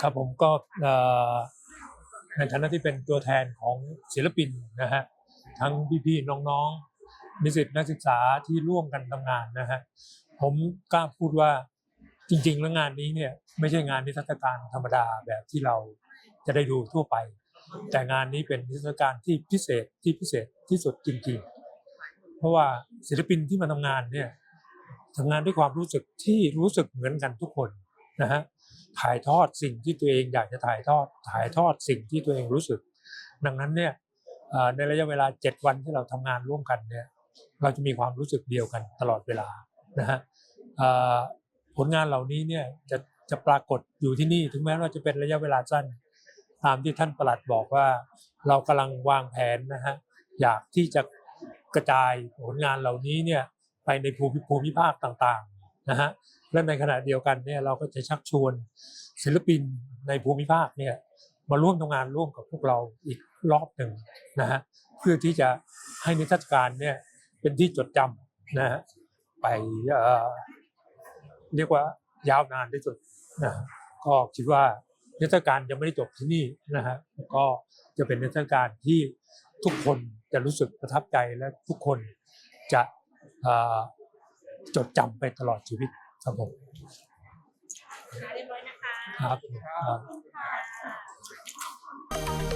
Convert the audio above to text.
ครับผมก็ในฐานะที่เป็นตัวแทนของศิลปินนะฮะทั้งพี่ๆน้องๆนิสิตนักศึกษาที่ร่วมกันทำงานนะฮะผมกล้าพูดว่าจริงๆ แล้วงานนี้เนี่ยไม่ใช่งานนิทรรศการธรรมดาแบบที่เราจะได้ดูทั่วไป แต่งานนี้เป็นนิทรรศการที่พิเศษที่พิเศษที่สุดจริงๆ เพราะว่าศิลปินที่มาทำงานเนี่ยทำงานด้วยความรู้สึกที่รู้สึกเหมือนกันทุกคน นะฮะถ่ายทอดสิ่งที่ตัวเองอยากจะถ่ายทอดถ่ายทอดสิ่งที่ตัวเองรู้สึก ดังนั้นเนี่ยในระยะเวลา 7 วันที่เราทำงานร่วมกันเนี่ยเราจะมีความรู้สึกเดียวกันตลอดเวลานะฮะผลงานเหล่านี้เนี่ยจะจะปรากฏอยู่ที่นี่ถึงแม้ว่าจะเป็นระยะเวลาสั้น ตามที่ท่านประหลัดบอกว่า เรากำลังวางแผนนะฮะอยากที่จะกระจายผลงานเหล่านี้เนี่ยไปในภูมิภูมิภาคต่างๆ นะฮะและในขณะเดียวกันเนี่ยเราก็จะชักชวนศิลปินในภูมิภาคเนี่ยมาร่วมทำงานร่วมกับพวกเราอีกรอบหนึ่งนะฮะเพื่อที่จะให้นิทรรศการเนี่ยเป็นที่จดจำนะฮะไปเอ่อเรียกว่ายาวนานที่สุดนะก็คิดว่านิทรรศการยังไม่ได้จบที่นี่นะฮะก็จะเป็นนิทรรศการที่ทุกคนจะรู้สึกประทับใจและทุกคนจะ จดจำไปตลอดชีวิตครับผมเรียบร้อยนะคะครับครับค่ะ